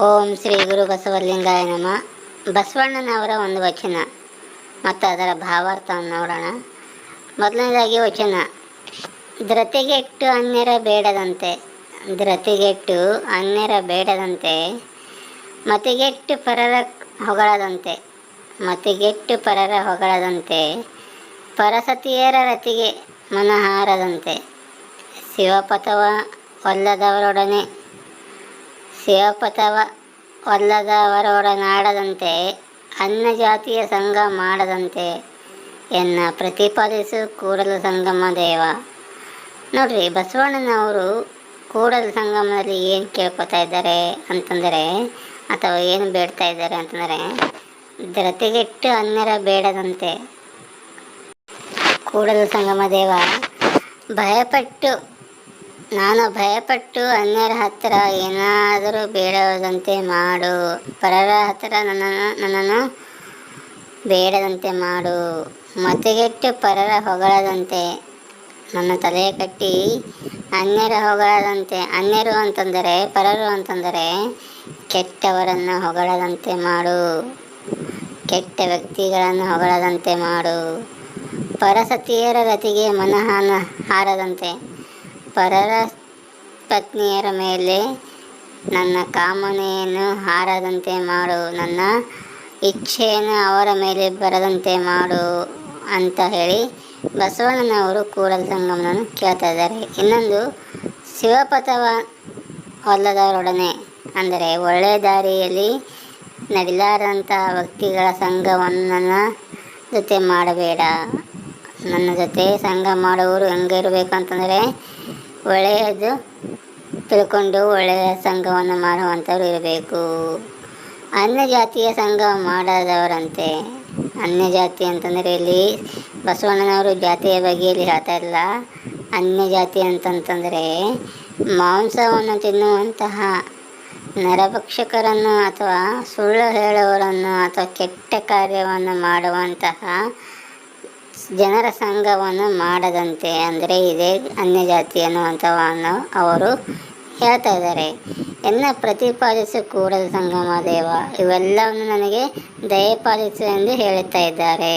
ಓಂ ಶ್ರೀ ಗುರು ಬಸವಲಿಂಗಾಯ ನಮ. ಬಸವಣ್ಣನವರ ಒಂದು ವಚನ. ಮತ್ತು ಅದರ ಭಾವಾರ್ಥವನ್ನು ನೋಡೋಣ. ಮೊದಲನೇದಾಗಿ ವಚನ. ಧೃತಿಗೆಟ್ಟು ಅನ್ಯರ ಬೇಡದಂತೆ. ಧೃತಿಗೆಟ್ಟು ಅನ್ಯರ ಬೇಡದಂತೆ. ಮತಿಗೆಟ್ಟು ಪರರ ಹೊಗಳದಂತೆ. ಮತಿಗೆಟ್ಟು ಪರರ ಹೊಗಳದಂತೆ. ಪರಸತಿಯರ ರತಿಗೆ ಮನಹಾರದಂತೆ. ಶಿವಪಥವ ಒಲ್ಲದವರೊಡನೆ ಶಿವಪಥವ ಒಲ್ಲದವರೊಡನಾಡದಂತೆ ಅನ್ನ ಜಾತಿಯ ಸಂಘ ಮಾಡದಂತೆ ಎನ್ನ ಪ್ರತಿಪಾದಿಸು ಕೂಡಲ ಸಂಗಮ ದೇವ. ನೋಡ್ರಿ, ಬಸವಣ್ಣನವರು ಕೂಡಲ ಸಂಗಮದಲ್ಲಿ ಏನು ಕೇಳ್ಕೊತಾ ಇದ್ದಾರೆ ಅಂತಂದರೆ, ಅಥವಾ ಏನು ಬೇಡ್ತಾ ಇದ್ದಾರೆ ಅಂತಂದರೆ ಧೃತಿಗೆಟ್ಟು ಅನ್ಯರ ಬೇಡದಂತೆ ಕೂಡಲ ಸಂಗಮ ದೇವ. ಭಯಪಟ್ಟು ನಾನು ಭಯಪಟ್ಟು ಅನ್ಯರ ಹತ್ತಿರ ಏನಾದರೂ ಬೇಡದಂತೆ ಮಾಡು. ಪರರ ಹತ್ತಿರ ನನ್ನನ್ನು ನನ್ನನ್ನು ಬೇಡದಂತೆ ಮಾಡು. ಮತಗೆಟ್ಟು ಪರರ ಹೊಗಳದಂತೆ. ನನ್ನ ತಲೆ ಕಟ್ಟಿ ಅನ್ಯರ ಹೊಗಳದಂತೆ. ಅನ್ಯರು ಅಂತಂದರೆ, ಪರರು ಅಂತಂದರೆ ಕೆಟ್ಟವರನ್ನು ಹೊಗಳದಂತೆ ಮಾಡು. ಕೆಟ್ಟ ವ್ಯಕ್ತಿಗಳನ್ನು ಹೊಗಳದಂತೆ ಮಾಡು. ಪರಸತಿಯರ ರತಿಗೆ ಮನಹಾನ ಹಾರದಂತೆ. ಪರರ ಪತ್ನಿಯರ ಮೇಲೆ ನನ್ನ ಕಾಮನೆಯನ್ನು ಹಾರದಂತೆ ಮಾಡು, ನನ್ನ ಇಚ್ಛೆಯನ್ನು ಅವರ ಮೇಲೆ ಬರದಂತೆ ಮಾಡು ಅಂತ ಹೇಳಿ ಬಸವಣ್ಣನವರು ಕೂಡಲ ಸಂಗಮನನ್ನು ಕೇಳ್ತಾ ಇದ್ದಾರೆ. ಇನ್ನೊಂದು, ಶಿವಪಥವ ಹೊಲದವರೊಡನೆ ಅಂದರೆ ಒಳ್ಳೆಯ ದಾರಿಯಲ್ಲಿ ನಡಿಲಾರಂಥ ವ್ಯಕ್ತಿಗಳ ಸಂಘವನ್ನು ನನ್ನ ಜೊತೆ ಮಾಡಬೇಡ. ನನ್ನ ಜೊತೆ ಸಂಘ ಮಾಡುವವರು ಹೆಂಗಿರಬೇಕು ಅಂತಂದರೆ ಒಳ್ಳೆಯದು. ತಿಳ್ಕೊಂಡು ಒಳ್ಳೆಯ ಸಂಘವನ್ನು ಮಾಡುವಂಥವ್ರು ಇರಬೇಕು. ಅನ್ಯ ಜಾತಿಯ ಸಂಘ ಮಾಡದವರಂತೆ. ಅನ್ಯ ಜಾತಿ ಅಂತಂದರೆ ಇಲ್ಲಿ ಬಸವಣ್ಣನವರು ಜಾತಿಯ ಬಗ್ಗೆ ಇಲ್ಲಿ ಹೇಳ್ತಾ ಇಲ್ಲ ಅನ್ಯ ಜಾತಿ ಅಂತಂತಂದರೆ ಮಾಂಸವನ್ನು ತಿನ್ನುವಂತಹ ನರಭಕ್ಷಕರನ್ನು ಅಥವಾ ಸುಳ್ಳು ಹೇಳುವವರನ್ನು ಅಥವಾ ಕೆಟ್ಟ ಕಾರ್ಯವನ್ನು ಮಾಡುವಂತಹ ಜನರ ಸಂಘವನ್ನು ಮಾಡದಂತೆ ಅಂದರೆ ಇದೇ ಅನ್ಯ ಜಾತಿ ಅನ್ನುವಂಥವನ್ನು ಅವರು ಹೇಳ್ತಾ ಇದ್ದಾರೆ. ಎನ್ನ ಪ್ರತಿಪಾದಿಸು ಕೂಡಲ ಸಂಗಮ ದೇವ, ಇವೆಲ್ಲವನ್ನು ನನಗೆ ದಯಪಾಲಿಸು ಎಂದು ಹೇಳುತ್ತಾ ಇದ್ದಾರೆ.